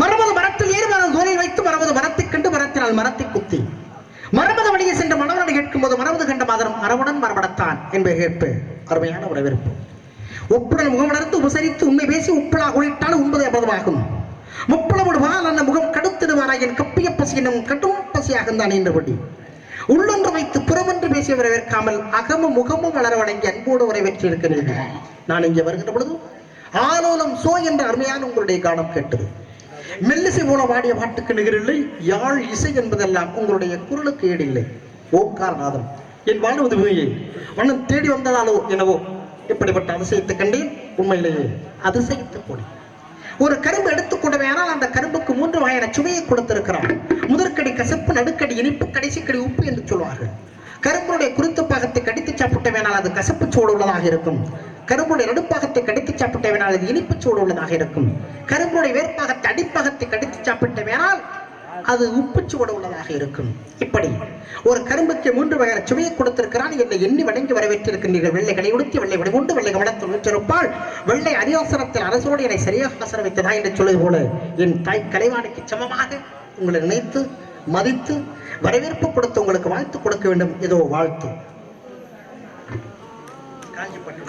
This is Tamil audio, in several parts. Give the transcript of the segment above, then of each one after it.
மரபது மரத்தில் ஏறி மரம் தோலில் வைத்து மரபது மரத்தை கண்டு மரத்தினால் மரத்தை குத்தி. மரபது வழியே சென்ற மனவனை கேட்கும் போது மரபது கண்ட மாதரம் மரபுடன் மரபடத்தான் என்பதை கேட்பு. அருமையான வரவேற்பு. ஒப்புடன் முகமலர்ந்து உபசரித்து உண்மை பேசி உப்பலா குளிட்டால் ஒன்பது அபதமாகும் முப்பளமுடு வால் அந்த முகம் கடுத்திடுவாராயின் கப்பிய பசி என்னும் கடும் பசியாகத்தான் என்றபடி. உள்ளொன்று வைத்து புறமொன்று பேசி வரவேற்காமல் அகமும் முகமும் வளர வழங்கி அன்போடு வரவேற்றிருக்கிறீர்கள் நான் இங்கே வருகின்ற பொழுது ஆலோலம் சோ என்ற அருமையான உங்களுடைய காலம் கேட்டது. மெல்லிசை போல வாடிய பாட்டுக்கு நிகரில்லை. யாழ் இசை என்பதெல்லாம் உங்களுடைய குரலுக்கு ஈடில்லை ஓங்காரநாதம் என் வாழ்வது பூமியை வண்ணம் தேடி வந்ததாலோ என்னவோ இப்படிப்பட்ட அதிசயத்தை கண்டேன். உண்மையிலேயே அதிசயத்தை போனேன் ஒரு கரும்பு எடுத்துக்கொண்டவே ஆனால் அந்த கரும்புக்கு மூன்று வகையான சுவையை கொடுத்திருக்கிறார் முதற்கடி கசப்பு நடுக்கடி இனிப்பு கடைசி கடி உப்பு என்று சொல்வார்கள். கரும்புடைய குருத்து பாகத்தை கடித்து சாப்பிட்ட வேணால் அது கசப்பு சோடு உள்ளதாக இருக்கும். கரும்புடைய நடுப்பாகத்தை கடித்து சாப்பிட்டவனால் அது இனிப்பு சூடு உள்ளதாக இருக்கும். கரும்புடைய வேற்பாகத்தை அடிப்பாகத்தை கடித்து சாப்பிட்டவனால் அது உப்புச்சுவடு உள்ளதாக இருக்கும். இப்படி ஒரு கரும்புக்கு மூன்று வகையான சுவையை கொடுத்திருக்கிறான் என்னை எண்ணி வணங்கி வரவேற்றிருக்கின்றீர்கள். வெள்ளைகளை உடுத்தி வெள்ளை வடிகொண்டு வெள்ளை கவனத்தில் உற்றிருப்பாள் வெள்ளை அரியாசனத்தில் அரசோடு என்னை சரியாக ஆசனமித்ததா என்று சொல்வது போல என் தாய் கலைவாணிக்கு சமமாக உங்களை நினைத்து மதித்து வரவேற்பு கொடுத்து உங்களுக்கு வாழ்த்து கொடுக்க வேண்டும். ஏதோ வாழ்த்து. காஞ்சிப்பட்டு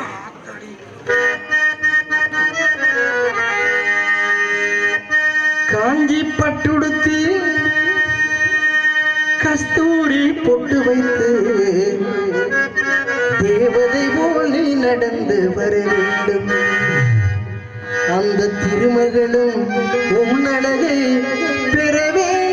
காஞ்சி பட்டுடுத்தி கஸ்தூரி பொட்டு வைத்து தேவதை போல் நீ நடந்து வர வேண்டும். அந்த திருமகளும் உன்னழகை பெற வேண்டும்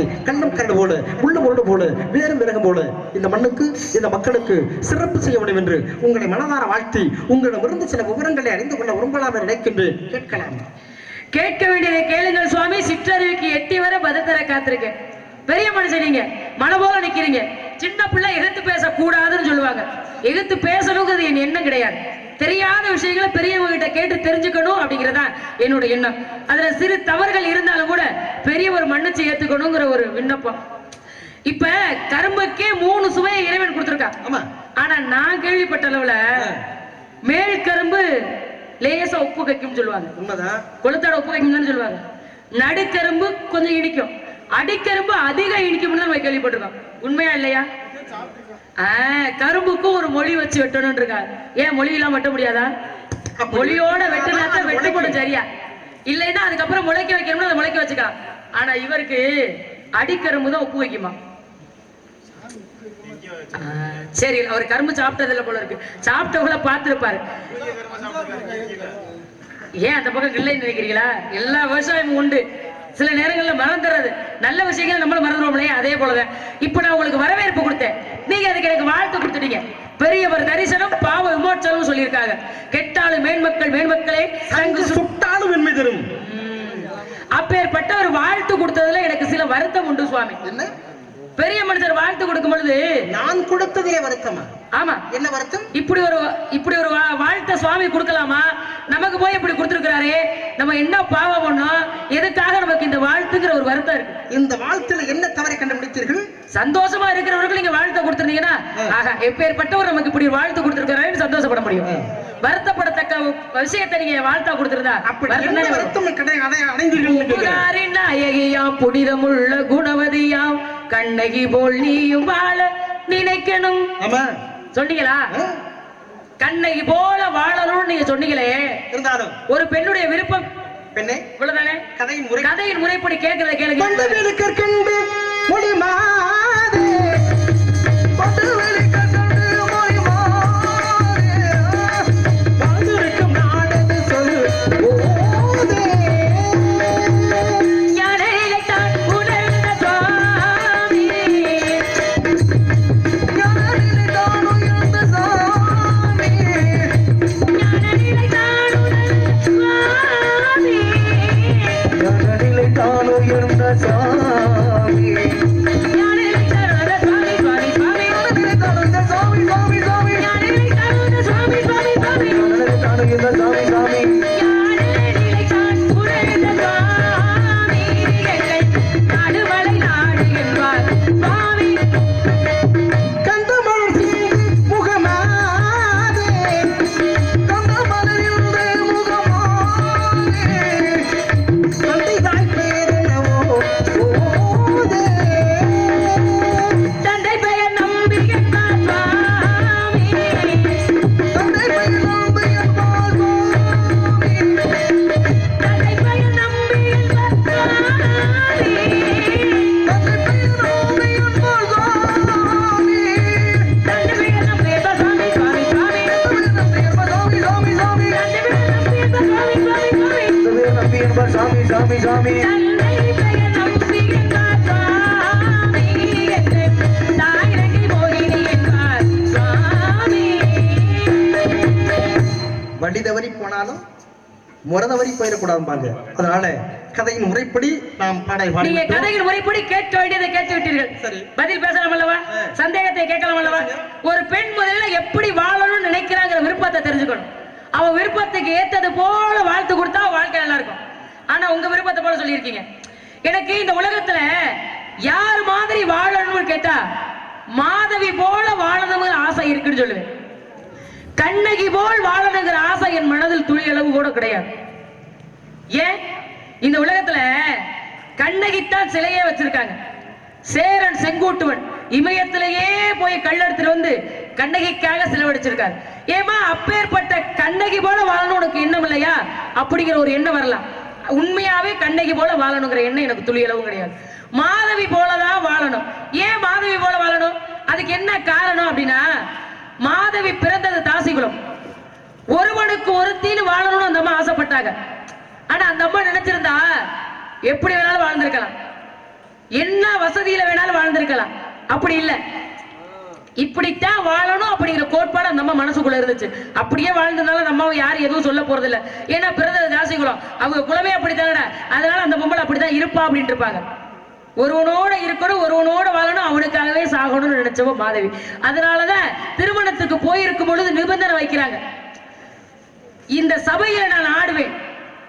ஆகவே கண்ணம் கரடு போல உள்ள உருடு போல வேறும் விறகம் போல இந்த மண்ணுக்கு இந்த மக்களுக்கு சிறப்பு செய்ய வேண்டும் என்று உங்களை மனதார வாழ்த்தி உங்களிடமிருந்து சில விவரங்களை அறிந்து கொள்ள விரும்பலாம் என்று நினைக்கின்றேன். கேட்கலாம். கேட்க வேண்டியதை கேளுங்கள் சுவாமி. சிற்றறிவுக்கு எட்டி வர பதத்தர காத்திருக்கேன். பெரிய மனுஷன் நீங்க. மனபோல நிக்கிறீங்க. சின்ன பிள்ளை எதிர்த்து பேச கூடாதுன்னு சொல்லுவாங்க. எதிர்த்து பேசணுங்கிறது என் எண்ணம் கிடையாது. தெரியாத விஷயங்களை பெரியவங்க கிட்ட கேட்டு தெரிஞ்சுக்கணும் அப்படிங்கறதா என்னோட எண்ணம். அதுல சிறு தவறுகள் இருந்தாலும் கூட பெரியவர் மன்னிச்சு ஏத்துக்கணுங்கிற ஒரு விண்ணப்பம். இப்ப கரும்புக்கே மூணு சுவையை இறைவன் கொடுத்திருக்கான் ஆனா நான் கேள்விப்பட்ட அளவுல மேல் கரும்பு லேசா உப்பு கைக்கும் சொல்லுவாங்க. உண்மைதான். கொளுத்தாட உப்பு வைக்கணும்னு சொல்லுவாங்க. நடுக்கரும்பு கொஞ்சம் இனிக்கும். அடிக்கரும்பு அதிக இனிக்கும்னு நம்ம கேள்விப்பட்டிருக்கோம். உண்மையா இல்லையா? கரும்புக்கும் ஒரு மொழி வச்சு வெட்டணும் இருக்காங்க ஏன் மொழி எல்லாம் வெட்ட முடியாதா? மொழியோட வெட்டினா தான் வெட்டப்படும் சரியா. இல்லைன்னா அதுக்கப்புறம் முளைக்க வைக்கணும்னா அதை முளைக்க வச்சுக்கலாம். ஆனா இவருக்கு அடிக்கரும்பு தான் உப்பு வைக்குமா? சரி அவர் கரும்பு சாப்பிட்டதில்ல போல இருக்கு. சாப்பிட்டவங்கள பார்த்திருப்பாரு. ஏன் அந்த பக்கம் இல்லைன்னு நினைக்கிறீங்களா? எல்லா விவசாயமும் உண்டு. சில நேரங்கள்ல மறந்துடுறது நல்ல விஷயங்கள் நம்மளும் மறந்துடுவோம் இல்லையா? அதே போலதான் இப்ப நான் உங்களுக்கு வரவேற்பு கொடுத்தேன். நீங்க அதுக்கு எனக்கு வாழ்த்து கொடுத்துட்டீங்க. பெரியவர் தரிசனம் பாவ விமோச்சனம் சொல்லியிருக்காங்க. கெட்டாலும் மேன்மக்கள் மேன்மக்களே சங்கு சுட்டாலும் வெண்மை தரும். அப்பேற்பட்ட ஒரு வாழ்த்து கொடுத்ததுல எனக்கு சில வருத்தம் உண்டு சுவாமி. என்ன? பெரிய மனிதர் வாழ்த்து கொடுக்கும் பொழுது நான் கொடுத்ததிலே வருத்தமா? ஆமா. என்ன வருத்தம்? இப்படி ஒரு இப்படி ஒரு வாழ்த்தை சுவாமி கொடுக்கலாமா? நமக்கு போய் இப்படி கொடுத்துருக்கிறாரே. நம்ம என்ன பாவம் பண்ணோம் எதுக்காக நமக்கு இந்த வாழ்த்துங்கிற ஒரு வருத்தம் இருக்கு. இந்த வாழ்த்துல என்ன தவறை கண்டுபிடித்தீர்கள்? சந்தோஷமா இருக்கிறவர்கள் நீங்க வாழ்த்தை கொடுத்துருந்தீங்கன்னா ஆஹா எப்பேற்பட்டவர் நமக்கு இப்படி வாழ்த்து கொடுத்துருக்காரு சந்தோஷப்பட முடியும். வருத்தப்படத்தக்க விஷயத்தை நீங்க வாழ்த்தா கொடுத்திருந்தா அப்படி வருத்தம் அடைந்தீர்கள் நாயகியாம் புனிதமுள்ள குணவதியாம் கண்ணகி போல் நீயும் வாழ நினைக்கணும். ஆமா. சொன்னீங்களா? கண்ணகி போல வாழணும்னு நீங்க சொன்னீங்களே. இருந்தாலும். ஒரு பெண்ணுடைய விருப்பம். பெண்ணே இவ்வளவுதானே? கதையின் முறை. கதையின் முறைப்படி கேட்கறத கேளுங்க. மொழி மாதே வழி தவறி போனாலும் முறை தவறி போயிடக்கூடாதும்பாங்க அதனால கதையின் முறைப்படி நாம் பாடை நீங்க கதையின் முறைப்படி கேட்க வேண்டியதை கேட்டு விட்டீர்கள். சரி. பதில் பேசலாம் அல்லவா? ஆ. சந்தேகத்தை கேட்கலாம் அல்லவா? ஒரு பெண் முதல்ல எப்படி வாழணும்னு நினைக்கிறாங்கிற விருப்பத்தை தெரிஞ்சுக்கணும். அவன் விருப்பத்துக்கு ஏத்தது போல வாழ்த்து கொடுத்தா வாழ்க்கை நல்லா இருக்கும். ஆனா உங்க விருப்பத்தை போல சொல்லியிருக்கீங்க. எனக்கு இந்த உலகத்துல யார் மாதிரி வாழணும்னு கேட்டா மாதவி போல வாழணுங்கிற ஆசை இருக்குன்னு சொல்லுவேன். கண்ணகி போல் வாழணுங்கிற ஆசை என் மனதில் துளி அளவு கூட கிடையாது. ஏன்? இந்த உலகத்துல கண்ணகித்தான் சிலையே வச்சிருக்காங்க. சேரன் செங்கோட்டுவன் இமயத்திலேயே போய் கல்லெடுத்துட்டு வந்து கண்ணகிக்காக செலவழிச்சிருக்காரு. ஏமா அப்பேற்பட்ட கண்ணகி போல வாழணும் உனக்கு எண்ணம் இல்லையா? அப்படிங்கிற ஒரு எண்ணம் வரலாம். உண்மையாவே கண்ணகி போல வாழணுங்கிற எண்ணம் எனக்கு துளியளவும் கிடையாது. மாதவி போலதான் வாழணும். ஏன் மாதவி போல வாழணும்? அதுக்கு என்ன காரணம் அப்படின்னா மாதவி பிறந்தது தாசிகுளம் ஒருவனுக்கு ஒருத்தின்னு வாழணும்னு அந்த அம்மா ஆசைப்பட்டாங்க. ஆனா அந்த அம்மா நினைச்சிருந்தா எப்படி வேணாலும் வாழ்ந்திருக்கலாம். என்ன வசதியில வேணாலும் வாழ்ந்திருக்கலாம். அப்படி இல்லை. இப்படித்தான் வாழணும் அப்படிங்கிற கோட்பாடு அந்த மனசுக்குள்ள இருந்துச்சு. அப்படியே வாழ்ந்ததுனால நம்ம யாரும் எதுவும் சொல்ல போறது இல்ல ஏன்னா பிறந்தது ஜாசி குலம் அவங்க குலமே அப்படித்தானடா. அதனால அந்த பொம்பளை அப்படிதான் இருப்பா அப்படின்ட்டு இருப்பாங்க. ஒருவனோட இருக்கணும் ஒருவனோட வாழணும் அவனுக்காகவே சாகணும்னு நினைச்சவோ மாதவி. அதனாலதான் திருமணத்துக்கு போயிருக்கும் பொழுது நிபந்தனை வைக்கிறாங்க. இந்த சபையில நான் ஆடுவேன்.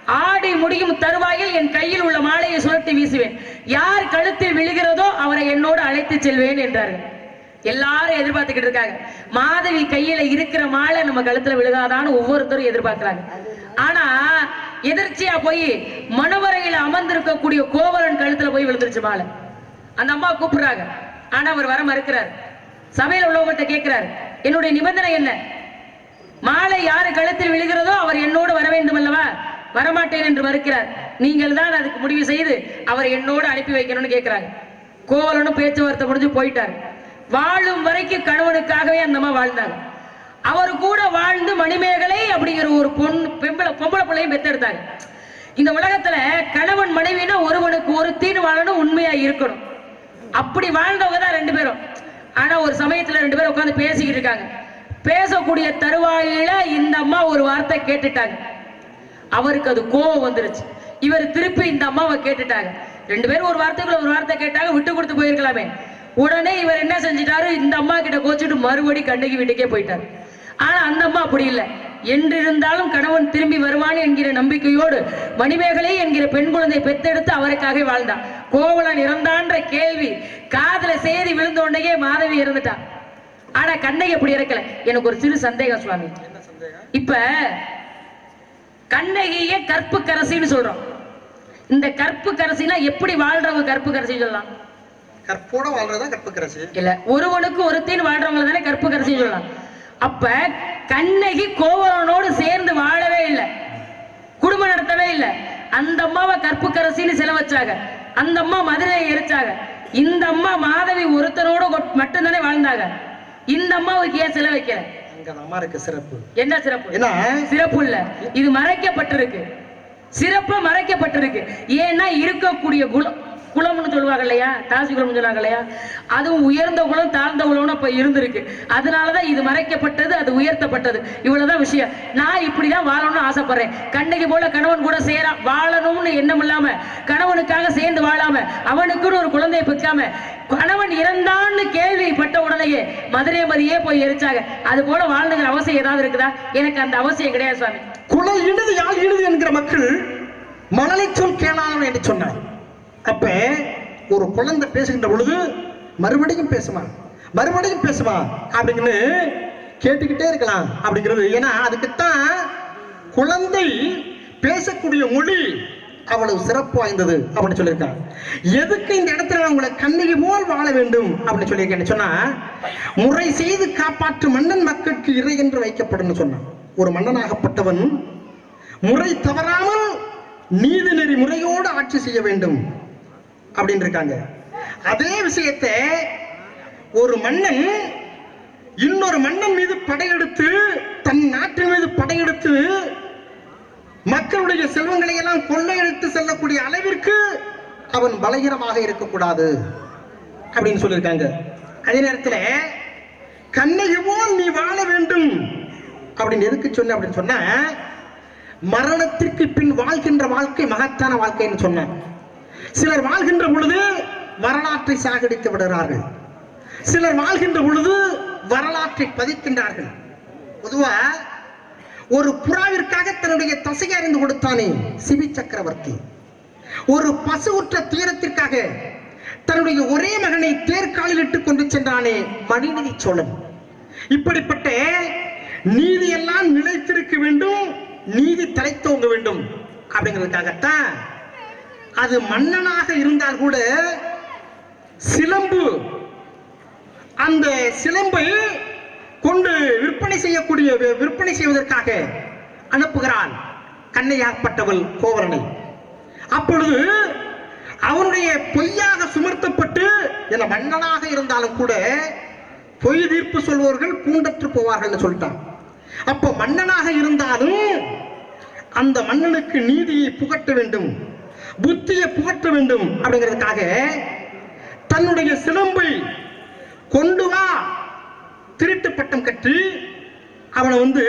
ஆடி முடியும் தருவாயில் என் கையில் உள்ள மாலையை சுழட்டி வீசுவேன். யார் கழுத்தில் விழுகிறதோ அவரை என்னோடு அழைத்து செல்வேன் என்றார்கள். எல்லாரும் எதிர்பார்த்துக்கிட்டு இருக்காங்க. மாதவி கையில இருக்கிற மாலை நம்ம கழுத்துல விழுகாதான்னு ஒவ்வொருத்தரும் எதிர்பார்க்கிறாங்க. ஆனா எதிர்ச்சியா போய் மணவரையில அமர்ந்திருக்கக்கூடிய கோவலன் கழுத்துல போய் விழுந்துருச்சு மாலை. அந்த அம்மா கூப்பிடுறாங்க. ஆனா அவர் வர மறுக்கிறார். சபையில் உள்ளவங்கள்ட்ட கேட்கிறார். என்னுடைய நிபந்தனை என்ன? மாலை யாரு கழுத்தில் விழுகிறதோ அவர் என்னோடு வர வேண்டும் அல்லவா? வரமாட்டேன் என்று மறுக்கிறார். நீங்கள் தான் அதுக்கு முடிவு செய்து அவர் என்னோடு அனுப்பி வைக்கணும்னு கேட்கிறாங்க. கோவலனும் பேச்சுவார்த்தை முடிஞ்சு போயிட்டார். வாழும் வரைக்கும் கணவனுக்காகவே அந்த அம்மா வாழ்ந்தாங்க. அவர் கூட வாழ்ந்து மணிமேகலை அப்படிங்கிற ஒரு பொண்ணு பெம்பளை பொம்பளை பிள்ளையும் பெத்தெடுத்தாங்க இந்த உலகத்துல கணவன் மனைவினா ஒருவனுக்கு ஒரு தீன் வாழணும் உண்மையா இருக்கணும். அப்படி வாழ்ந்தவங்க தான் ரெண்டு பேரும். ஆனா ஒரு சமயத்துல ரெண்டு பேரும் உட்காந்து பேசிக்கிட்டு இருக்காங்க. பேசக்கூடிய தருவாயில இந்த அம்மா ஒரு வார்த்தை கேட்டுட்டாங்க. அவருக்கு அது கோவம் வந்துருச்சு. இவர் திருப்பி இந்த அம்மாவை கேட்டுட்டாங்க. ரெண்டு பேரும் ஒரு வார்த்தைக்குள்ள ஒரு வார்த்தை கேட்டாங்க விட்டு கொடுத்து போயிருக்கலாமே. உடனே இவர் என்ன செஞ்சிட்டாரு? இந்த அம்மா கிட்ட கோச்சிட்டு மறுபடி கண்ணகி வீட்டுக்கே போயிட்டாரு. ஆனா அந்த அம்மா அப்படி இல்லை. என்றிருந்தாலும் கணவன் திரும்பி வருவான் என்கிற நம்பிக்கையோடு மணிமேகலை என்கிற பெண் குழந்தை பெத்தெடுத்து அவருக்காக வாழ்ந்தான் கோவலன் இறந்தான்ற கேள்வி காதுல சேதி விழுந்த உடனே மாதவி இறந்துட்டான் ஆனா கண்ணகி அப்படி இறக்கல. எனக்கு ஒரு சிறு சந்தேகம் சுவாமி. இப்ப கண்ணகிய கற்பு கரசின்னு சொல்றோம். இந்த கற்பு கரசினா எப்படி வாழ்றவங்க கற்பு கரசின்னு சொல்லலாம்? கற்போட வாழ்றதா கற்புக்கரசு. இல்ல ஒருவனுக்கு ஒருத்தின்னு வாழ்றவங்க தானே கற்பு கரசின்னு சொல்லலாம். அப்ப கண்ணகி கோவலனோடு சேர்ந்து வாழவே இல்லை. குடும்பம் நடத்தவே இல்லை. அந்த அம்மாவை கற்பு கரசின்னு செல வச்சாங்க. அந்த அம்மா மதுரையை எரிச்சாங்க. இந்த அம்மா மாதவி ஒருத்தனோட மட்டும்தானே வாழ்ந்தாங்க. இந்த அம்மாவுக்கு ஏன் செல அம்மா இருக்கு சிறப்பு. என்ன சிறப்பு? சிறப்பு இல்ல. இது மறைக்கப்பட்டிருக்கு. சிறப்பா மறைக்கப்பட்டிருக்கு. ஏன்னா இருக்கக்கூடிய குலம் குலம்னு சொல்லுவாங்க இல்லையா? தாசி குலம்னு சொல்லுவாங்க இல்லையா? அதுவும் உயர்ந்த குளம் தாழ்ந்த குளம்னு அப்ப இருந்திருக்கு. அதனாலதான் இது மறைக்கப்பட்டது அது உயர்த்தப்பட்டது. இவ்வளவுதான் விஷயம். நான் இப்படிதான் வாழணும்னு ஆசைப்படுறேன். கண்ணகி போல கணவன் கூட சேரா வாழணும்னு எண்ணம் இல்லாம கணவனுக்காக சேர்ந்து வாழாம அவனுக்குன்னு ஒரு குழந்தையை பெக்காம கணவன் இறந்தான்னு கேள்விப்பட்ட உடனேயே மதுரை மதியே போய் எரிச்சாங்க. அது போல வாழ்ந்துங்கிற அவசியம் ஏதாவது இருக்குதா? எனக்கு அந்த அவசியம் கிடையாது சுவாமி. குளம் இழுது யாழ் இழுது என்கிற மக்கள் மணலை சொல் கேளாதவன் என்று சொன்னார். அப்ப ஒரு குழந்தை பேசுகின்ற பொழுது மறுபடியும் பேசுமா? மறுபடியும் பேசுமா? அப்படின்னு கேட்டுக்கிட்டே இருக்கலாம் அப்படிங்கிறது. ஏன்னா அதுக்குத்தான் குழந்தை பேசக்கூடிய மொழி அவ்வளவு சிறப்பு வாய்ந்தது அப்படின்னு சொல்லியிருக்காங்க. எதுக்கு இந்த இடத்துல நான் உங்களை கண்ணகி போல் வாழ வேண்டும் அப்படின்னு சொல்லியிருக்கேன்னு சொன்னா முறை செய்து காப்பாற்று மன்னன் மக்களுக்கு இறை என்று வைக்கப்படும் சொன்னான் ஒரு மன்னனாகப்பட்டவன் முறை தவறாமல் நீதி நெறி முறையோடு ஆட்சி செய்ய வேண்டும். அப்படின்னு இருக்காங்க அதே விஷயத்த ஒரு மன்னன் இன்னொரு மன்னன் மீது படையெடுத்து தன் நாட்டின் மீது படையெடுத்து மக்களுடைய செல்வங்களை எல்லாம் கொள்ளையடித்து செல்லக்கூடிய அளவிற்கு அவன் பலகீனமாக இருக்கக்கூடாது அப்படின்னு சொல்லியிருக்காங்க. அதே நேரத்தில் கண்ணகி போல் நீ வாழ வேண்டும். அப்படின்னு எதுக்கு சொன்ன அப்படின்னு சொன்ன மரணத்திற்கு பின் வாழ்கின்ற வாழ்க்கை மகத்தான வாழ்க்கைன்னு சொன்னேன். சிலர் வாழ்கின்ற பொழுது வரலாற்றை சாகடித்து விடுகிறார்கள். சிலர் வாழ்கின்ற பொழுது வரலாற்றை பதிக்கின்றார்கள். பொதுவா ஒரு புறாவிற்காக தன்னுடைய தசையை அறிந்து கொடுத்தானே சிபி சக்கரவர்த்தி. ஒரு பசுவுற்ற துயரத்திற்காக தன்னுடைய ஒரே மகனை தேர்காலில் இட்டுக் கொண்டு சென்றானே மணிநிதி சோழன். இப்படிப்பட்ட நீதி எல்லாம் நிலைத்திருக்க வேண்டும் நீதி தலைத்தோங்க வேண்டும். அப்படிங்கிறதுக்காகத்தான் அது மன்னனாக இருந்தால் கூட சிலம்பு அந்த சிலம்பை கொண்டு விற்பனை செய்யக்கூடிய விற்பனை செய்வதற்காக அனுப்புகிறான் கண்ணையாகப்பட்டவள் கோவலனை அப்பொழுது அவனுடைய பொய்யாக சுமர்த்தப்பட்டு என மன்னனாக இருந்தாலும் கூட பொய் தீர்ப்பு சொல்வர்கள் பூண்டற்று போவார்கள் சொல்லிட்டான். அப்போ மன்னனாக இருந்தாலும் அந்த மன்னனுக்கு நீதியை புகட்ட வேண்டும். புத்தியை புகட்ட வேண்டும் அப்படிங்கிறதுக்காக தன்னுடைய சிலம்பை கொண்டு வா. திருட்டு பட்டம் கட்டி அவனை வந்து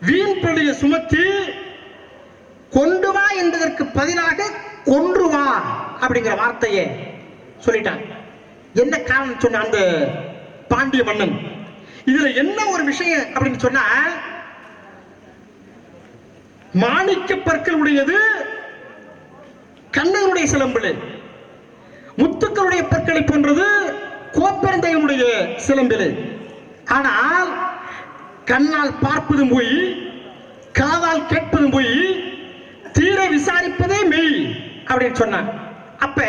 வீண் பழிய சுமத்தி கொண்டு வா என்பதற்கு பதிலாக கொன்று வா அப்படிங்கிற வார்த்தையை சொல்லிட்டான். என்ன காரணம் சொன்ன அந்த பாண்டிய மன்னன்? இதுல என்ன ஒரு விஷயம் அப்படின்னு சொன்னா மாணிக்க பற்கள் உடையது கண்ணனுடைய சிலம்பில் முத்துக்களுடைய பற்களை போன்றது கோப்பெருந்தையனுடைய சிலம்பில் ஆனால் கண்ணால் பார்ப்பதும் போய் காதால் கேட்பதும் போய் தீர விசாரிப்பதே மெய் அப்படின்னு சொன்னான். அப்ப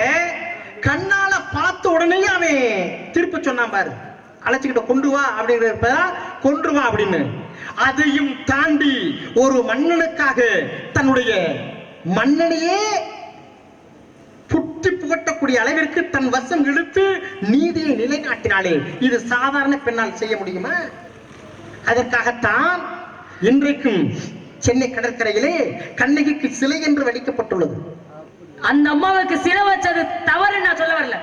கண்ணால பார்த்த உடனே அவன் திருப்பி சொன்னான் பாரு. அழைச்சுக்கிட்ட கொண்டு வா அப்படிங்கிறப்ப கொண்டு வா அப்படின்னு. அதையும் தாண்டி ஒரு மன்னனுக்காக தன்னுடைய மன்னனையே புட்டி புகட்டக்கூடிய அளவிற்கு தன் வசம் இழுத்து நீதியை நிலைநாட்டினாலே இது சாதாரண பெண்ணால் செய்ய முடியுமா? அதற்காகத்தான் இன்றைக்கும் சென்னை கடற்கரையிலே கண்ணகிக்கு சிலை என்று வடிக்கப்பட்டுள்ளது அந்த அம்மாவுக்கு சிலை வச்சது தவறு நான் சொல்ல வரல.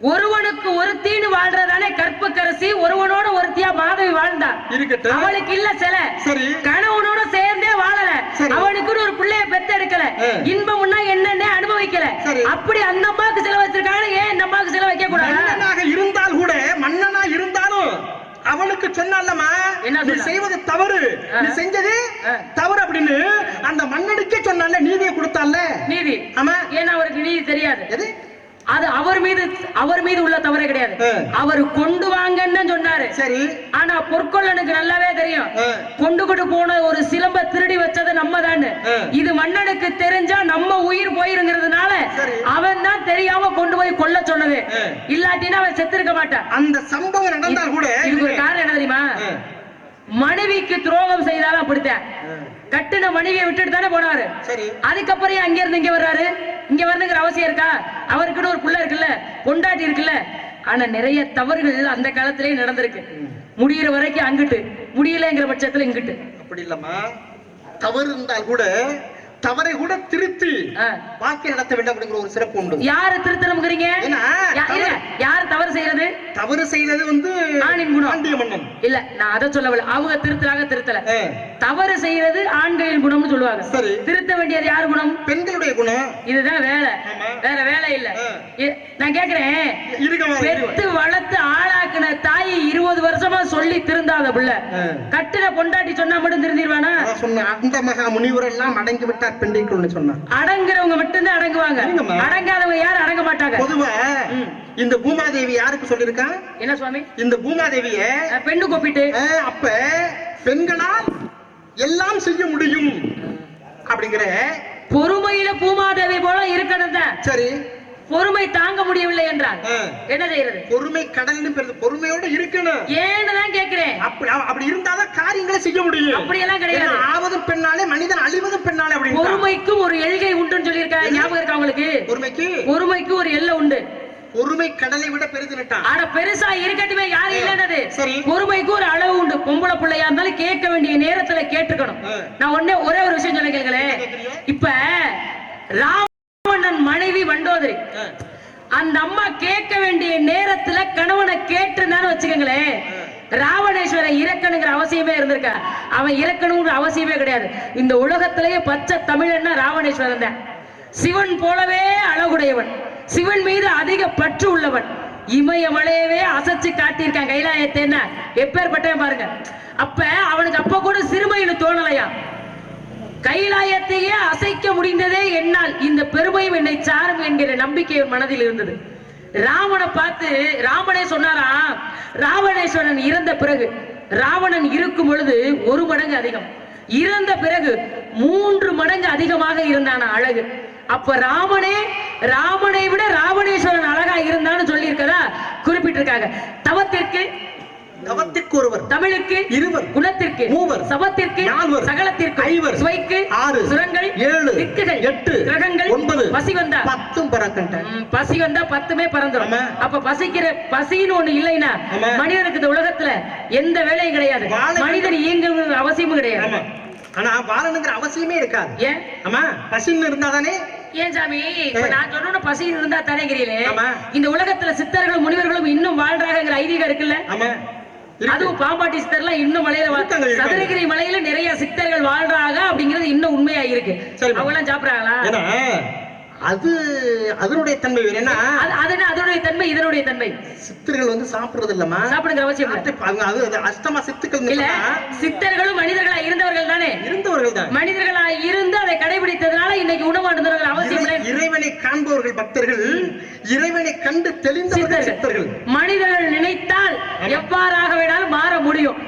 ஒருவனுக்கு ஒருத்தின்னு வாழ்றதானே கற்புக்கரசி? ஒருவனோட ஒருத்தியா மாதவி வாழ்ந்தா? இருக்கட்டும். அவளுக்கு இல்ல சிலை. சரி. கணவனோட சேர்ந்தே வாழல. அவனுக்குன்னு ஒரு பிள்ளைய பெத்தெடுக்கல. ஆ. இன்பம்னா என்னன்னு அனுபவிக்கல. அப்படி அந்த அம்மாவுக்கு சிலை வச்சிருக்காங்க ஏன் இந்த அம்மாவுக்கு சிலை வைக்க கூடாது இருந்தால் கூட மன்னனா இருந்தாலும் அவனுக்கு சொன்னாலமா நீ? செய்வது தவறு. நீ செஞ்சது. தவறு அப்படின்னு அந்த மன்னனுக்கே சொன்னால நீதியை கொடுத்தால நீதி. ஆமா. ஏன்னா அவருக்கு நீதி தெரியாது. அது அவர் மீது அவர் மீது உள்ள தவறே கிடையாது. அவர் கொண்டு வாங்கன்னு சொன்னாரு சரி ஆனா பொற்கொள்ளனுக்கு நல்லாவே தெரியும். கொண்டு கொண்டு போன ஒரு சிலம்ப திருடி வச்சது நம்ம தானே. இது மன்னனுக்கு தெரிஞ்சா நம்ம உயிர் போயிருங்கிறதுனால. அவன் தான் தெரியாம கொண்டு போய் கொல்ல சொன்னது. இல்லாட்டினா அவன் செத்திருக்க மாட்டான் அந்த சம்பவம் நடந்தால் கூட இதுக்கு ஒரு காரணம் என்ன தெரியுமா. மனைவிக்கு துரோகம் செய்தாலும் அப்படித்தான் ஆ. கட்டின மனைவியை விட்டுட்டு தானே போனாரு. சரி. அதுக்கப்புறம் அங்க இருந்து இங்க வர்றாரு? இங்க வரணுங்கிற அவசியம் இருக்கா? அவருக்குன்னு ஒரு புள்ள இருக்குல்ல பொண்டாட்டி இருக்குல்ல. ஆனா நிறைய தவறுகள் அந்த காலத்திலேயே நடந்திருக்கு. முடியிற வரைக்கும் அங்கிட்டு முடியலங்கிற பட்சத்துல இங்கிட்டு. அப்படி இல்லம்மா. தவறு இருந்தால் கூட தவறை கூட திருத்தி ஆ. வாக்கி நடத்த வேண்டும் அப்படிங்கிற ஒரு சிறப்பு உண்டு. யாரு யா- இருங்க, யாரு தவறு செய்யறது? தவறு செய்தது வந்து ஆணின் குணம். பாண்டிய மன்னன். இல்ல நான் அதை சொல்லவில்லை. அவங்க திருத்தலாக திருத்தல. தவறு செய்யறது ஆண்களின் குணம்னு சொல்லுவாங்க. சரி. திருத்த வேண்டியது யார் குணம்? பெண்களுடைய குணம். இதுதான் வேலை. வேற வேலை இல்ல. நான் கேக்குறேன். பெத்து வளர்த்து ஆளாக்குன தாய் இருபது வருஷமா சொல்லி திருந்தாத புள்ள. கட்டின பொண்டாட்டி சொன்னா மட்டும் திருந்திருவானா? அந்த மகா முனிவர் எல்லாம் அடங்கி விட்டார் பெண்டைக்குள்னு சொன்னான் அடங்குறவங்க மட்டும்தான் அடங்குவாங்க. அடங்காதவங்க யாரும் அடங்க மாட்டாங்க. பொதுவா. இந்த பூமாதேவி யாருக்கு சொல்லியிருக்கா என்ன சுவாமி? இந்த பூமாதேவிய பெண்ணு கூப்பிட்டு. அப்ப பெண்களால் எல்லாம் செய்ய முடியும். அப்படிங்கிற பொறுமையில பூமாதேவி போல இருக்கணும் சரி. பொறுமை தாங்க முடியவில்லை என்றால் என்ன செய்யறது பொறுமை கடல்னு பெருது பொறுமையோட இருக்கணும். ஏன்னு தான் கேக்குறேன் அப்படி அப்படி இருந்தாதான் காரியங்களை செய்ய முடியும். அப்படியெல்லாம் கிடையாது. ஏன்னா, ஆவதும் பெண்ணாலே மனிதன் அழிவதும் பெண்ணாலே அப்படின்னு பொறுமைக்கும் ஒரு எல்கை உண்டுன்னு சொல்லியிருக்காங்க ஞாபகம் இருக்கா உங்களுக்கு? பொறுமைக்கு? பொறுமைக்கு ஒரு எல்லை உண்டு. பொறுமை கடலை விட பெரிதுன்னுட்டான். ஆனா பெருசா இருக்கட்டுமே யாரு இல்லைன்னது. சரி. பொறுமைக்கு ஒரு அளவு உண்டு. பொம்பளை பிள்ளையா இருந்தாலும் கேட்க வேண்டிய நேரத்துல கேட்டுக்கணும். நான் ஒண்ணே ஒரே ஒரு விஷயம் சொல்ல? இப்ப ராவணன் மனைவி வண்டோதரி. அந்த அம்மா கேட்க வேண்டிய நேரத்துல கணவனை கேட்டுருந்தான்னு வச்சுக்கோங்களேன் ராவணேஸ்வரன் இறக்கணுங்கிற அவசியமே இருந்திருக்கா? அவன் இறக்கணுங்கிற அவசியமே கிடையாது. இந்த உலகத்திலேயே பச்சை தமிழன்னா ராவணேஸ்வரன் தான். சிவன் போலவே அழகுடையவன். சிவன் மீது அதிக பற்று உள்ளவன். இமயமலையவே அசைச்சு காட்டியிருக்கான் கைலாயத்தேன்னா. எப்பேற்பட்டவன் பாருங்க. அப்ப அவனுக்கு அப்ப கூட சிறுமைன்னு தோணலையா? கைலாயத்தையே அசைக்க முடிந்ததே என்னால் இந்த பெருமையும் என்னை சாரும் என்கிற நம்பிக்கை மனதில் இருந்தது. ராவனை பார்த்து ராமனே சொன்னாரா? ராவணேஸ்வரன் இறந்த பிறகு ராவணன் இருக்கும் பொழுது ஒரு மடங்கு அதிகம். இறந்த பிறகு மூன்று மடங்கு அதிகமாக இருந்தான அழகு. அப்ப ராமனே ராமனை விட ராவணேஸ்வரன் அழகா இருந்தான்னு சொல்லியிருக்கதா? குறிப்பிட்டிருக்காங்க. தவத்திற்கு தவத்திற்கு ஒருவர் தமிழுக்கு இருவர் குணத்திற்கு மூவர் சபத்திற்கு நால்வர் சகலத்திற்கு ஐவர் சுவைக்கு ஆறு சுரங்கள் ஏழு திக்குகள் எட்டு கிரகங்கள் ஒன்பது பசி வந்தா. பத்தும் பறக்கண்டேன் ம், பசி வந்தா பத்துமே பறந்துடும். அப்ப பசிக்கிற பசின்னு ஒண்ணு இல்லைன்னா. மனிதனுக்கு இந்த உலகத்துல எந்த வேலையும் கிடையாது. மனிதன் இயங்குங்கிற அவசியமும் கிடையாது. ஆனா வாழணுங்கிற அவசியமே இருக்காது. ஏன்? ஆமா. பசின்னு இருந்தாதானே ஏன் சாமி? நான் சொன்ன பசி இருந்தா ஆமா. இந்த உலகத்துல சித்தர்களும் முனிவர்களும் இன்னும் வாழ்றாங்கிற ஐதீகம் இருக்குல்ல? ஆமா. அதுவும் பாம்பாட்டி சித்தர்லாம் இன்னும் மலையில. சதுரகிரி மலையில நிறைய சித்தர்கள் வாழ்றாங்க அப்படிங்கிறது இன்னும் உண்மையா இருக்கு. அவங்க எல்லாம் சாப்பிடுறாங்களா அது அதனுடைய தன்மை வேற என்ன? அது அது என்ன? அதனுடைய தன்மை இதனுடைய தன்மை. சித்தர்கள் வந்து சாப்பிடுறது இல்லம்மா சாப்பிடுங்கிற அவசியம் அது அஷ்டமா சித்துக்கள் இல்ல சித்தர்களும் மனிதர்களா இருந்தவர்கள் தானே? இருந்தவர்கள் தான். மனிதர்களா இருந்து அதை கடைபிடித்ததுனால இன்னைக்கு உணவு அருந்தவர்கள் அவசியம் இறைவனை காண்பவர்கள் பக்தர்கள் இறைவனை கண்டு தெளிந்தவர்கள் சித்தர்கள். மனிதர்கள் நினைத்தால் எவ்வாறாக வேணாலும் மாற முடியும்.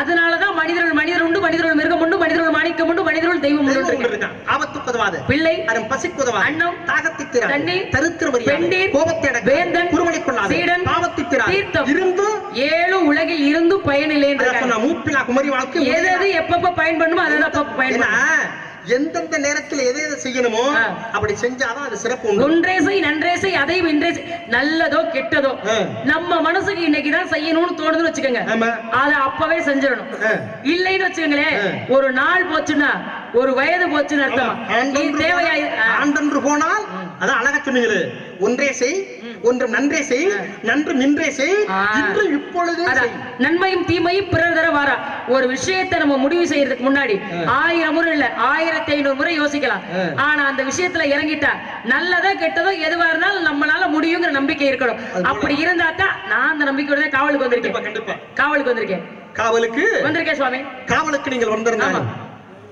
அதனாலதான் மனிதர்கள் மனிதர் உண்டு மனிதர்கள் மிருகம் உண்டு மனிதர்கள் மாணிக்கம் உண்டு மனிதர்கள் தெய்வம் உண்டு. ஆபத்துக்கு உதவாது. பிள்ளை அதன் பசிக்கு உதவாது. அன்னம், தாகத்தை தீராது தண்ணீர், தருத்திரம் அறியாது பெண்டீர், கோபத்தை அடக்காது வேந்தன், குறுமணி கொள்ளாது சீடன், பாவத்தை தீராது தீர்த்தம். இருந்தும் ஏழு உலகில் இருந்தும் பயனில்லை மூப்பிலா குமரி வாழ்க்கை எது எது எப்பப்ப பயன்படணுமோ அதை பயன்படும் எந்தெந்த நேரத்துல எதை எதை செய்யணுமோ. அப்படி செஞ்சாதான் அது சிறப்பு ஒன்றே செய் நன்றே செய் அதையும் இன்றே. நல்லதோ கெட்டதோ. நம்ம மனசுக்கு இன்னைக்கு தான் செய்யணும்னு தோணுதுன்னு வச்சுக்கோங்க. அத அப்பவே செஞ்சிடணும். இல்லைன்னு வச்சுக்கோங்களேன். ஒரு நாள் போச்சுன்னா ஒரு வயது போச்சுன்னு அர்த்தம் இது ஆண்டொன்று தேவையா போனால்- ஆ. ஆண்டொன்று போனால் அதான் அழகா சொன்னீங்களே ஒன்றே செய் ஒன்றும் நன்றே செய் நன்றும் இன்றே செய். இன்று இப்பொழுதே நன்மையும் தீமையும் பிறர் தர வாரா. ஒரு விஷயத்தை நம்ம முடிவு செய்யறதுக்கு முன்னாடி ஆயிரம் முறை இல்ல ஆயிரத்தி ஐநூறு முறை யோசிக்கலாம். ஆனா அந்த விஷயத்துல இறங்கிட்டா நல்லதோ கெட்டதோ எதுவா இருந்தாலும் நம்மளால முடியுங்கிற நம்பிக்கை இருக்கணும். அப்படி இருந்தா தான் நான் அந்த நம்பிக்கையோட காவலுக்கு வந்திருக்கேன். காவலுக்கு வந்திருக்கேன். காவலுக்கு? வந்திருக்கேன் சுவாமி. காவலுக்கு நீங்கள் வந்திருந்தாங்க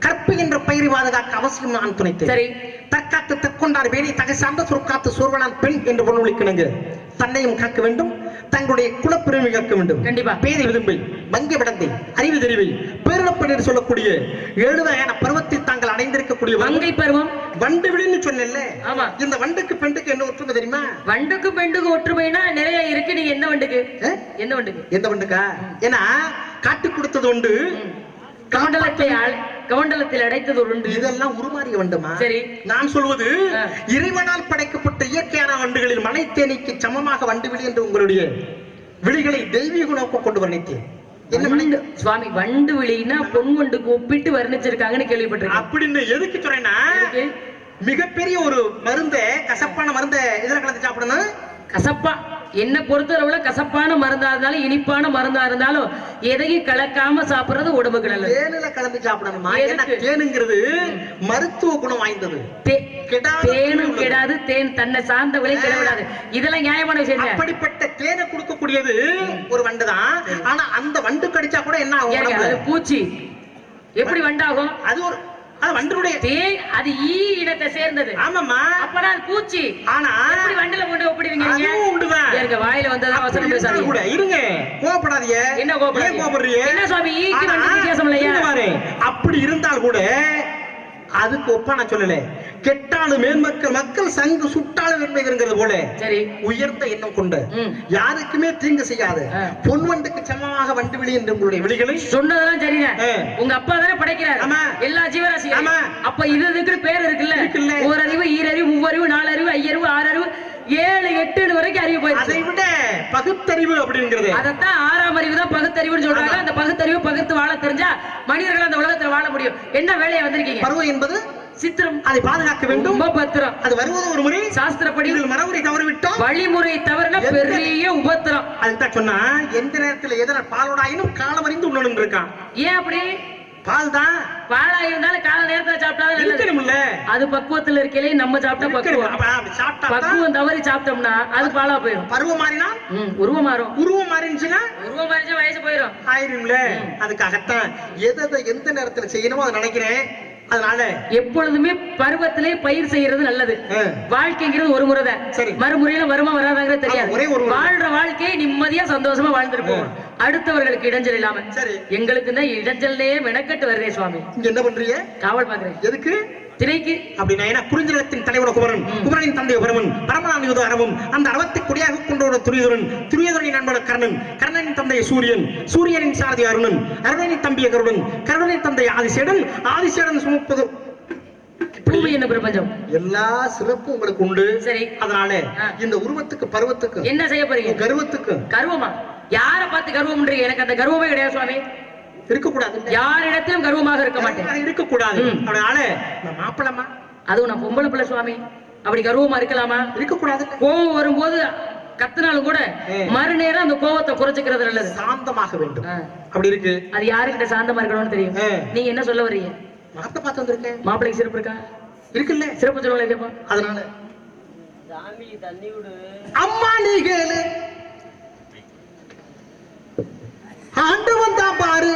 ஆமா. கற்பு என்ற பெயரை பாதுகாக்க அவசியம் நான் துணைத்தேன். சரி. தற்காத்து தற்கொண்டார் வேணி தகை சார்ந்த சொற்காத்து சோர்வனான் பெண் என்று பொருளிக்கணுங்க தன்னையும் காக்க வேண்டும் தங்களுடைய குலப்பெருமை காக்க வேண்டும். கண்டிப்பா. பேதை விரும்பை மங்க விடந்தை அறிவு தெரிவை பேரிடப்பெண் என்று சொல்லக்கூடிய ஏழு வகையான பருவத்தில் தாங்கள் அடைந்திருக்கக்கூடிய வங்கை பருவம்? வண்டு விழின்னு சொன்னேன்ல. ஆமா. இந்த வண்டுக்கு பெண்டுக்கு என்ன ஒற்றுமை தெரியுமா? வண்டுக்கு பெண்டுக்கு ஒற்றுமைனா நிறைய இருக்கு. நீங்க என்ன வண்டுக்கு? என்ன வண்டுக்கு? எந்த வண்டுக்கா? ஏன்னா காட்டு கொடுத்தது உண்டு. கமண்டலத்தை கமண்டலத்தில் அடைத்தது உண்டு. இதெல்லாம் உருமாறிய வண்டுமா? சரி. நான் சொல்வது. இறைவனால் படைக்கப்பட்ட இயற்கையான வண்டுகளில் மலைத்தேனிக்கு சமமாக வண்டு விழி என்று உங்களுடைய விழிகளை தெய்வீக நோக்கம் கொண்டு வர்ணித்தேன். என்ன சுவாமி வண்டு விழின்னா பொன் வண்டுக்கு ஒப்பிட்டு வர்ணிச்சிருக்காங்கன்னு கேள்விப்பட்டிருக்கேன். அப்படின்னு எதுக்கு சொல்றேன்னா? மிகப்பெரிய ஒரு மருந்த கசப்பான மருந்த இதுல கலந்து சாப்பிடணும். கசப்பா. என்ன பொறுத்தளவுல கசப்பான மருந்தா இருந்தாலும் இனிப்பான மருந்தா இருந்தாலும் எதையும் கலக்காம சாப்பிடுறது உடம்புக்கு நல்லது. தேனில கலந்து சாப்பிடணுமா? தேனுங்கிறது மருத்துவ குணம் வாய்ந்தது. தேனும். கெடாது தேன் தன்னை சார்ந்தவளே கெடவிடாது. இதெல்லாம் நியாயமான விஷயம். அப்படிப்பட்ட தேனை கொடுக்கக்கூடியது ஒரு வண்டு தான். ஆனா அந்த வண்டு கடிச்சா கூட என்ன ஆகும்? அது பூச்சி. எப்படி வண்டாகும்? அது ஒரு அது அது ஈ இனத்தை சேர்ந்தது. ஆமாம்மா. அப்பனா அது பூச்சி. ஆனா எப்படி வண்டுல கொண்டு ஒப்பிடுவீங்க? அதுவும் உண்டுதான் ஏங்க வாயில வந்ததா அவசரம் பேசாதீங்க. கூட இருங்க. கோவப்படாதீங்க. என்ன கோவப்படாதீங்க? ஏன் கோவப்படுறீங்க? என்ன சுவாமி, ஈக்கு ஆனா, வண்டுக்கு வித்தியாசம் இல்லையா? அப்படி இருந்தால் கூட அதுக்கு ஒப்பா நான் சொல்லல. கெட்டாலும் மேன்மக்கள் மக்கள் சங்கு சுட்டாலும் வெண்மைங்கிறது போல சரி உயர்ந்த எண்ணம் கொண்ட. யாருக்குமே தீங்கு செய்யாத ஆ. பொன் வண்டுக்கு சமமாக வண்டு விழி என்று உங்களுடைய விழிகளை சொன்னதெல்லாம் சரிங்க. உங்க அப்பா தானே படைக்கிறாரு ஆமா. எல்லா ஜீவராசியும் ஆமா. அப்ப இது இதுக்கு பேர் இருக்குல்ல இருக்குல்ல. ஓரறிவு ஈரறிவு மூவறிவு நாலறிவு ஐயறிவு ஆறறிவு ஏழு எட்டு வரைக்கும் அறிவு அதை போயிடுச்சு விட பகுத்தறிவு அப்படிங்கிறது அதத்தான் ஆறாம் அறிவு தான் பகுத்தறிவுன்னு சொல்றாங்க. அந்த பகுத்தறிவு பகுத்து வாழ தெரிஞ்சா மனிதர்கள் அந்த உலகத்துல வாழ முடியும் என்ன வேலையா வந்திருக்கீங்க பருவம் என்பது சித்திரம் அதை பாதுகாக்க வேண்டும். ரொம்ப பத்திரம் அது வருவது ஒரு முறை. சாஸ்திரப்படி மரபுரை தவறிவிட்டோம். வழிமுறை தவிர பெரிய உபத்திரம். அதுதான் சொன்னா எந்த நேரத்துல எதனால் பாலோடாயினும் காலம் அறிந்து உண்ணணும் இருக்கான். ஏன் அப்படி? பால் தான் பாலா இருந்தாலும் கால நேரத்துல சாப்பிட்டாதான் நல்லது. இருக்கணும்ல. அது பக்குவத்துல இருக்கையிலே நம்ம சாப்பிட்டா. பக்குவம். பக்குவம் தவறி சாப்பிட்டோம்னா அது பாலா போயிடும் பருவம் மாறினா உருவம் மாறும். உருவம் மாறிடுச்சுன்னா உருவம் மாறிச்சா வயசு போயிடும் ஆயிரும்ல. அதுக்காகத்தான். எதை எந்த நேரத்துல செய்யணுமோ அதை நினைக்கிறேன். அதனால எப்பொழுதுமே பருவத்திலே பயிர் செய்யறது நல்லது. வாழ்க்கைங்கிறது ஒரு முறை தான் சரி. மறுமுறையில வருமா வராதாங்கிறது தெரியாது. வாழ்ற வாழ்க்கையை நிம்மதியா சந்தோஷமா வாழ்ந்துட்டு போகணும் அடுத்தவர்களுக்கு இடைஞ்சல் இல்லாம. சரி. எங்களுக்கு தான் இடைஞ்சல்லே மெனக்கட்டு வருதே சுவாமி. என்ன பண்றீங்க? காவல் பாக்குறேன் எதுக்கு? திரைக்கு அப்படின்னா ஏன்னா குறிஞ்சிலத்தின் தலைவர் குமரன் குமரனின் தந்தை பரமன் பரமனான் யுத அரவம் அந்த அரவத்தை கொடியாக கொண்டோட துரியோதரன் துரியோதரனின் நண்பன் கர்ணன். கர்ணனின் தந்தை சூரியன் சூரியனின் சாரதி அருணன். அருணனின் தம்பிய கருடன். கருடனின் தந்தை ஆதிசேடன். ஆதிசேடன் சுமப்பது என்ன பிரபஞ்சம்? எல்லா சிறப்பும் உங்களுக்கு உண்டு. சரி. அதனால. இந்த உருவத்துக்கு பருவத்துக்கு என்ன செய்ய போறீங்க? கருவத்துக்கு. கர்வமா? யார பார்த்து கர்வம்ன்றீங்க? எனக்கு அந்த கர்வமே கிடையாது சுவாமி. இருக்கக்கூடாது யாரிடத்திலும் கர்வமாக இருக்க மாட்டேன். இருக்கக்கூடாது. அதனால மாப்பிளமா அதுவும் நான் பொம்பளை பிள்ளை சுவாமி. அப்படி கர்வமா இருக்கலாமா? இருக்கக்கூடாது கோபம் வரும்போது கத்தினாலும் கூட மறுநேரம் அந்த கோவத்தை குறைச்சிக்கிறது நல்லது. சாந்தமாக வேண்டும். அப்படி இருக்கு. அது யாருக்கிட்ட சாந்தமா இருக்கணும்னு தெரியும். நீங்க என்ன சொல்ல வரீங்க மாத்த பார்த்து வந்திருக்கேன். மாப்பிளைக்கு சிறப்பு இருக்கா? இருக்குல்ல. சிறப்பு சொல்லல அதனால. சாமி தண்ணி விடு. அம்மா நீ கேளு. ஆண்டு வந்தா பாரு.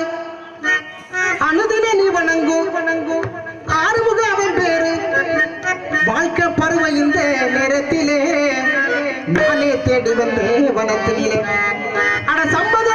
அனுதினே நீ வணங்கும் வணங்கும் ஆறுமுக அவன் பேரு. வாழ்க்கை பருவ இந்த நேரத்திலே. நானே தேடி வந்தே வனத்திலே. ஆனா சம்பந்த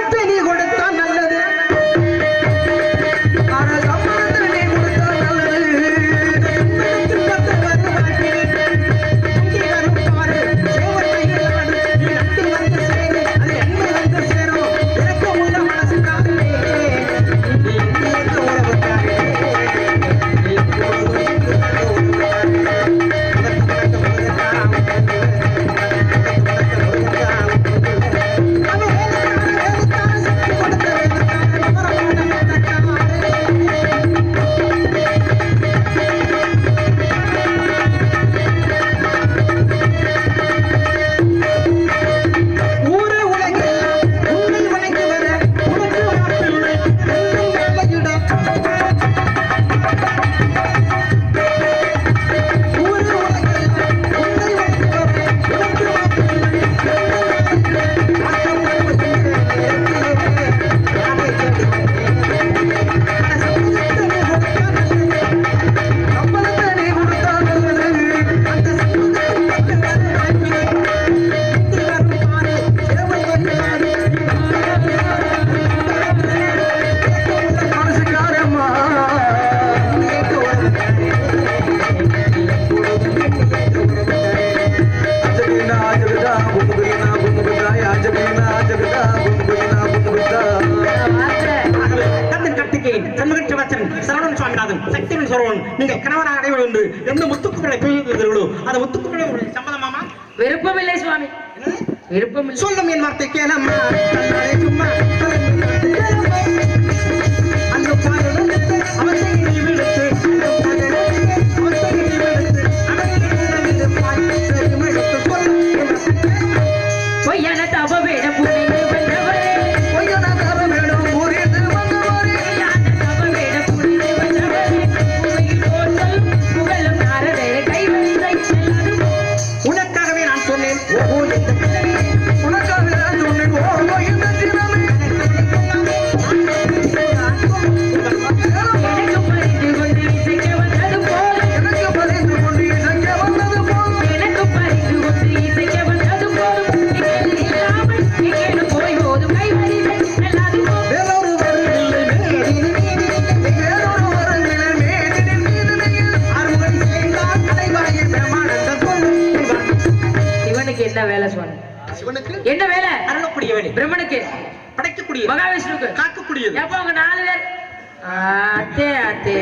அத்தே அத்தே.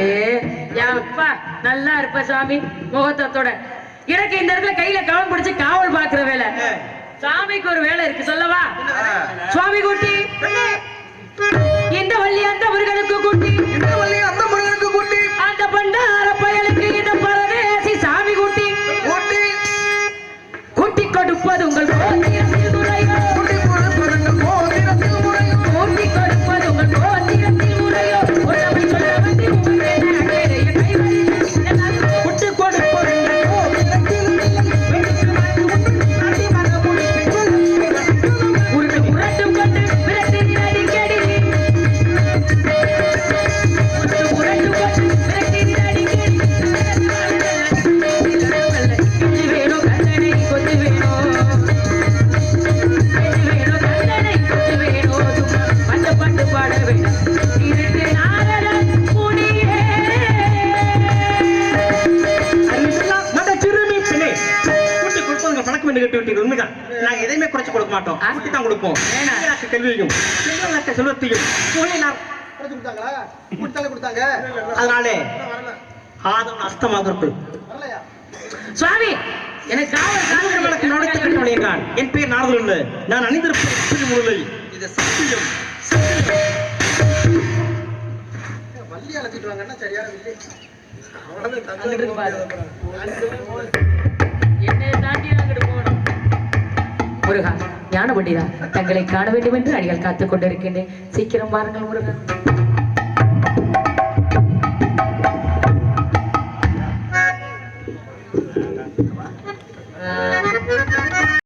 அப்பா நல்லா இருப்ப சாமி முகத்தத்தோட எனக்கு இந்த இடத்துல கையில கவனம் பிடிச்சு காவல் பாக்குற வேலை. சாமிக்கு ஒரு வேலை இருக்கு சொல்லவா? சுவாமி குட்டி. இந்த வள்ளி அந்த முருகனுக்கு கூட்டி. கொடுப்போம் கல்வியையும் செல்வத்தையும் அதனாலே ஆதம் அஸ்தமாக இருக்கும் சுவாமி என் பெயர் நாரதல் நான் அணிந்திருப்பேன் முழுமை சத்தியம். வள்ளி அழைச்சிட்டு வாங்கன்னா சரியான வில்லி. என்னை தாண்டி அங்கிட்டு போகணும். முருகா ஞான பண்டிதா தங்களை காண வேண்டும் என்று அடிகள் காத்துக் கொண்டிருக்கின்றேன். சீக்கிரம் வாருங்கள் முருகன்.